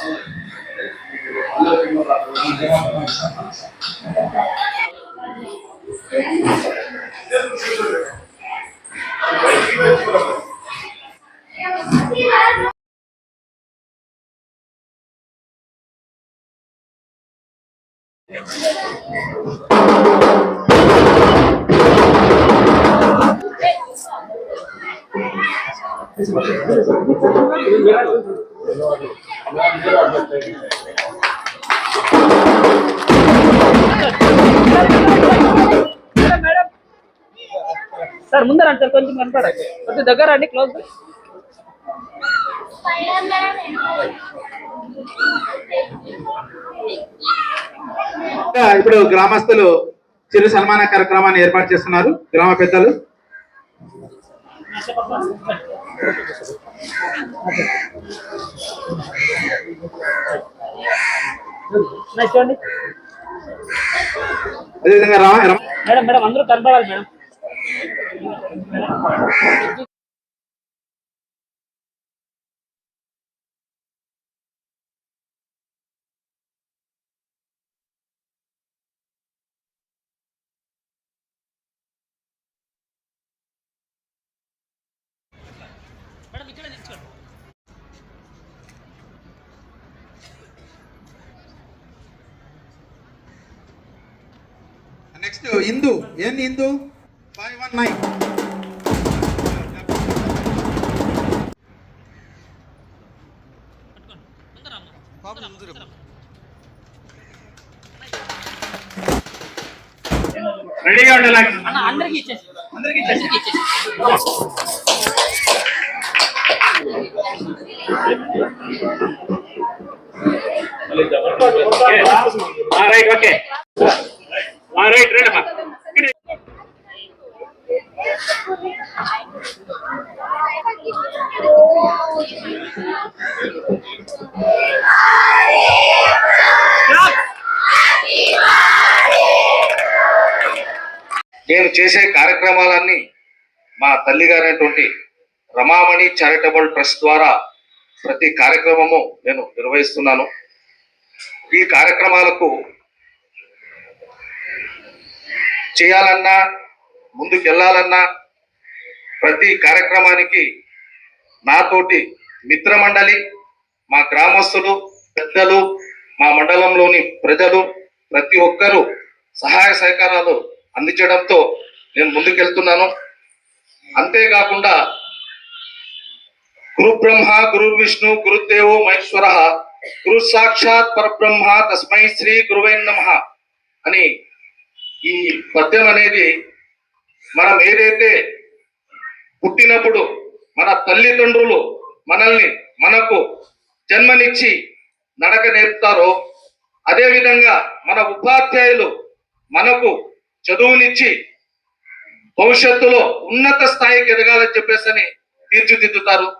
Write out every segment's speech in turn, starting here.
Madam madam sir ముందర sir కొంచెం కనపడండి కొంచెం దగ్గర రండి క్లోజ్. ఇప్పుడు గ్రామస్తులు చిరు సన్మాన కార్యక్రమాన్ని ఏర్పాటు చేస్తున్నారు. గ్రామ పెద్దలు. నెక్స్ట్ చూడండి అదేవిధంగా రామ మేడం మేడం అందరూ కనపడాలి మేడం ఇక్కడ నిల్చోండి నెక్స్ట్ ఇందు ఏంది ఇందు ఫైవ్ వన్ నైన్. రెడీగా ఉండాలి అందరికి ఇచ్చేసి. అందరికి ఇచ్చేసి. Right okay. రైట్ నేను చేసే కార్యక్రమాలన్నీ మా తల్లి గారైనటువంటి రమామణి చారిటబుల్ ట్రస్ట్ ద్వారా ప్రతి కార్యక్రమము నేను నిర్వహిస్తున్నాను. ఈ కార్యక్రమాలకు చేయాలన్నా ముందుకెళ్ళాలన్నా ప్రతి కార్యక్రమానికి నాతోటి మిత్రమండలి మా గ్రామస్తులు పెద్దలు మా మండలంలోని ప్రజలు ప్రతి ఒక్కరూ సహాయ సహకారాలు అందించడంతో నేను ముందుకెళ్తున్నాను. అంతేకాకుండా గురు బ్రహ్మ గురు విష్ణు గురుదేవో మహేశ్వర గురు సాక్షాత్ పరబ్రహ్మ తస్మై శ్రీ గురువై నమ అని ఈ పద్యం అనేది మనం ఏదైతే పుట్టినప్పుడు మన తల్లిదండ్రులు మనల్ని మనకు జన్మనిచ్చి నడక నేర్పుతారో అదేవిధంగా మన ఉపాధ్యాయులు మనకు చదువునిచ్చి భవిష్యత్తులో ఉన్నత స్థాయికి ఎదగాలని చెప్పేసి తీర్చిదిద్దుతారు.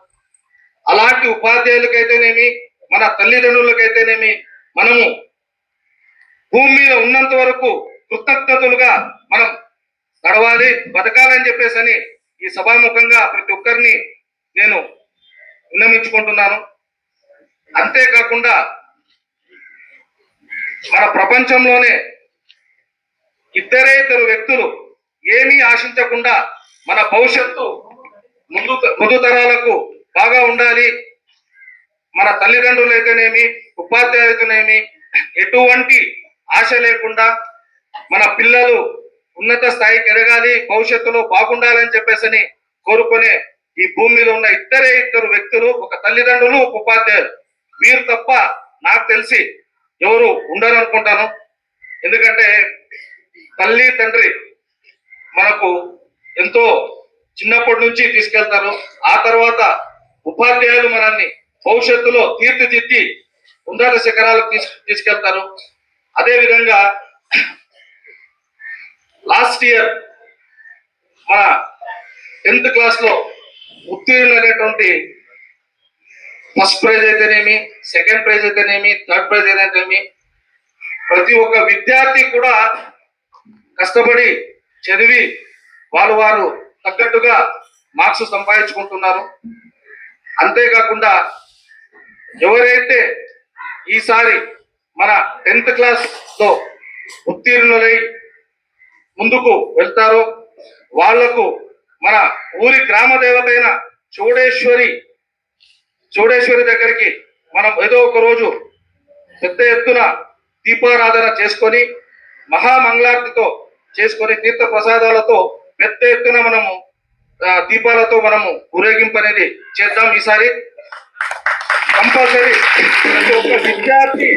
అలాంటి ఉపాధ్యాయులకైతేనేమి మన తల్లిదండ్రులకైతేనేమి మనము భూమి మీద ఉన్నంత వరకు కృతజ్ఞతలుగా మనం నడవాలి బతకాలని చెప్పేసి ఈ సభాముఖంగా ప్రతి ఒక్కరిని నేను విన్నమించుకుంటున్నాను అంతేకాకుండా మన ప్రపంచంలోనే ఇద్దరే ఇద్దరు వ్యక్తులు ఏమీ ఆశించకుండా మన భవిష్యత్తు ముందు ముందు తరాలకు బాగా ఉండాలి. మన తల్లిదండ్రులు అయితేనేమి ఉపాధ్యాయులైతేనేమి ఎటువంటి ఆశ లేకుండా మన పిల్లలు ఉన్నత స్థాయికి ఎదగాలి భవిష్యత్తులో బాగుండాలని చెప్పేసి కోరుకునే ఈ భూమి మీద ఉన్న ఇద్దరే ఇద్దరు వ్యక్తులు ఒక తల్లిదండ్రులు ఒక ఉపాధ్యాయులు. వీరు తప్ప నాకు తెలిసి ఎవరు ఉండరు అనుకుంటాను ఎందుకంటే తల్లి తండ్రి మనకు ఎంతో చిన్నప్పటి నుంచి తీసుకెళ్తారు. ఆ తర్వాత ఉపాధ్యాయులు మనల్ని భవిష్యత్తులో తీర్చిదిద్ది ఉన్నత శిఖరాలకు తీసు తీసుకెళ్తారు. అదే విధంగా లాస్ట్ ఇయర్ మన టెన్త్ క్లాస్లో ఉత్తీర్ణులైనటువంటి ఫస్ట్ ప్రైజ్ అయితేనేమి సెకండ్ ప్రైజ్ అయితేనేమి థర్డ్ ప్రైజ్ అయితేనేమి ప్రతి ఒక్క విద్యార్థి కూడా కష్టపడి చదివి వాళ్ళు వారు తగ్గట్టుగా మార్క్స్ సంపాదించుకుంటున్నారు. అంతేకాకుండా ఎవరైతే ఈసారి మన టెన్త్ క్లాస్లో ఉత్తీర్ణులై ముందుకు వెళ్తారో వాళ్ళకు మన ఊరి గ్రామ దేవతైన చూడేశ్వరి చూడేశ్వరి దగ్గరికి మనం ఏదో ఒక రోజు పెద్ద ఎత్తున దీపారాధన చేసుకొని మహామంగళార్తితో చేసుకొని తీర్థ ప్రసాదాలతో పెద్ద ఎత్తున మనము దీపాలతో మనము ఊరేగింపు అనేది చేద్దాం ఈసారి. కంపల్సరీ ప్రతి ఒక్క విద్యార్థి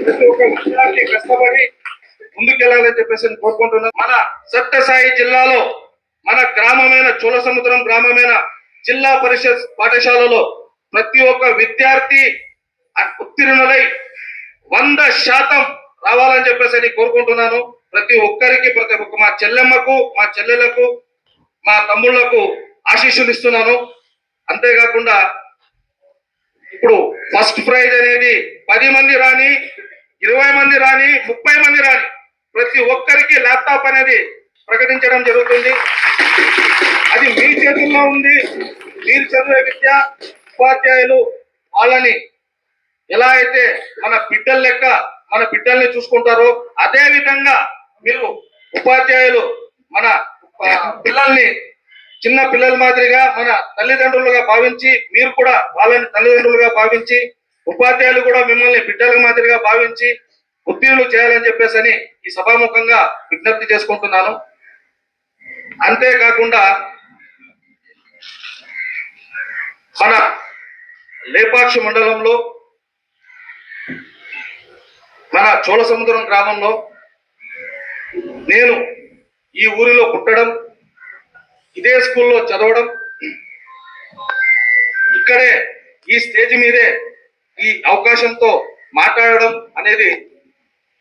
ప్రతి ఒక్క విద్యార్థి కష్టపడి ముందుకెళ్ళాలని చెప్పేసి కోరుకుంటున్నాను. మన సత్యసాయి జిల్లాలో మన గ్రామమైన చోళ సముద్రం గ్రామమైన జిల్లా పరిషత్ పాఠశాలలో ప్రతి ఒక్క విద్యార్థి ఉత్తీర్ణులై వంద శాతం రావాలని చెప్పేసి నేను కోరుకుంటున్నాను. ప్రతి ఒక్కరికి ప్రతి ఒక్క మా చెల్లెమ్మకు మా చెల్లెలకు మా తమ్ముళ్ళకు ఆశీస్సులు ఇస్తున్నాను. అంతేకాకుండా ఇప్పుడు ఫస్ట్ ప్రైజ్ అనేది పది మంది రాని ఇరవై మంది రాని ముప్పై మంది రాని ప్రతి ఒక్కరికి ల్యాప్టాప్ అనేది ప్రకటించడం జరుగుతుంది. అది మీ చేతుల్లో ఉంది. మీరు చదివే విద్య ఉపాధ్యాయులు వాళ్ళని ఎలా అయితే మన బిడ్డల లెక్క మన బిడ్డల్ని చూసుకుంటారో అదే విధంగా మీరు ఉపాధ్యాయులు మన పిల్లల్ని చిన్న పిల్లల మాదిరిగా మన తల్లిదండ్రులుగా భావించి మీరు కూడా వాళ్ళని తల్లిదండ్రులుగా భావించి ఉపాధ్యాయులు కూడా మిమ్మల్ని బిడ్డల మాదిరిగా భావించి ఉత్తీర్ణులు చేయాలని చెప్పేసి ఈ సభాముఖంగా విజ్ఞప్తి చేసుకుంటున్నాను. అంతేకాకుండా మన లేపాక్షి మండలంలో మన చోళ సముద్రం గ్రామంలో నేను ఈ ఊరిలో పుట్టడం ఇదే స్కూల్లో చదవడం ఇక్కడే ఈ స్టేజ్ మీదే ఈ అవకాశంతో మాట్లాడడం అనేది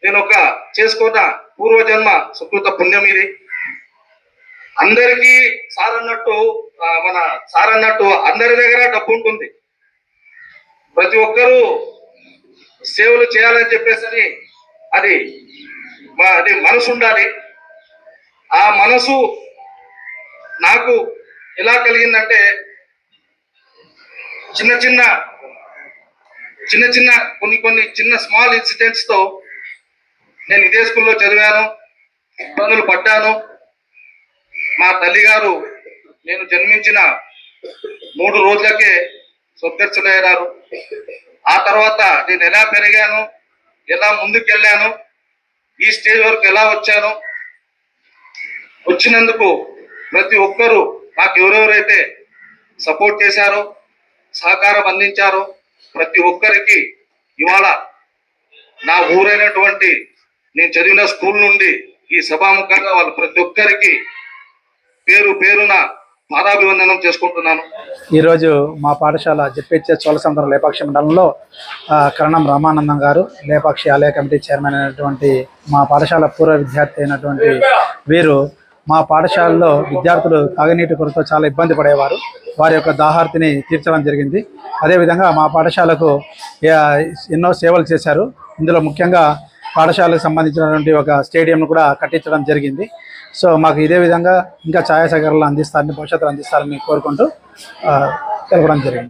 నేను ఒక చేసుకున్న పూర్వజన్మ సుకృత పుణ్యం ఇది. అందరికీ సార్ అన్నట్టు మన సార్ అన్నట్టు అందరి దగ్గర డబ్బు ఉంటుంది ప్రతి ఒక్కరూ సేవలు చేయాలని చెప్పేసి అది మా- అది మనసు ఉండాలి ఆ మనసు నాకు ఎలా కలిగిందంటే చిన్న చిన్న చిన్న చిన్న కొన్ని కొన్ని చిన్న స్మాల్ ఇన్సిడెంట్స్తో నేను ఇదే స్కూల్లో చదివాను ఇబ్బందులు పడ్డాను. మా తల్లిగారు నేను జన్మించిన మూడు రోజులకే స్వర్గస్థులయ్యారు ఆ తర్వాత నేను ఎలా పెరిగాను ఎలా ముందుకెళ్ళాను ఈ స్టేజ్ వరకు ఎలా వచ్చాను వచ్చినందుకు ప్రతి ఒక్కరూ నాకు ఎవరెవరైతే సపోర్ట్ చేశారో సహకారం అందించారో ప్రతి ఒక్కరికి ఇవాళ నా ఊరైనటువంటి నేను చదివిన స్కూల్ నుండి ఈ సభాముఖంగా వాళ్ళు ప్రతి ఒక్కరికి పేరు పేరున పాదాభివందనం చేసుకుంటున్నాను. ఈరోజు మా పాఠశాల జెడ్పిహెచ్ఎస్ చోళసముద్రం లేపాక్షి మండలంలో కరణం రామానందం గారు లేపాక్షి ఆలయ కమిటీ చైర్మన్ అయినటువంటి మా పాఠశాల పూర్వ విద్యార్థి అయినటువంటి వీరు మా పాఠశాలలో విద్యార్థులు తాగునీటి కొరత చాలా ఇబ్బంది పడేవారు. వారి యొక్క దాహార్తిని తీర్చడం జరిగింది. అదేవిధంగా మా పాఠశాలకు ఎన్నో సేవలు చేశారు. ఇందులో ముఖ్యంగా పాఠశాలకు సంబంధించినటువంటి ఒక స్టేడియం కూడా కట్టించడం జరిగింది. సో మాకు ఇదే విధంగా ఇంకా ఛాయాసాగరాలు అందిస్తారని భవిష్యత్తులో అందిస్తారని కోరుకుంటూ ఆ, తెలపడం జరిగింది.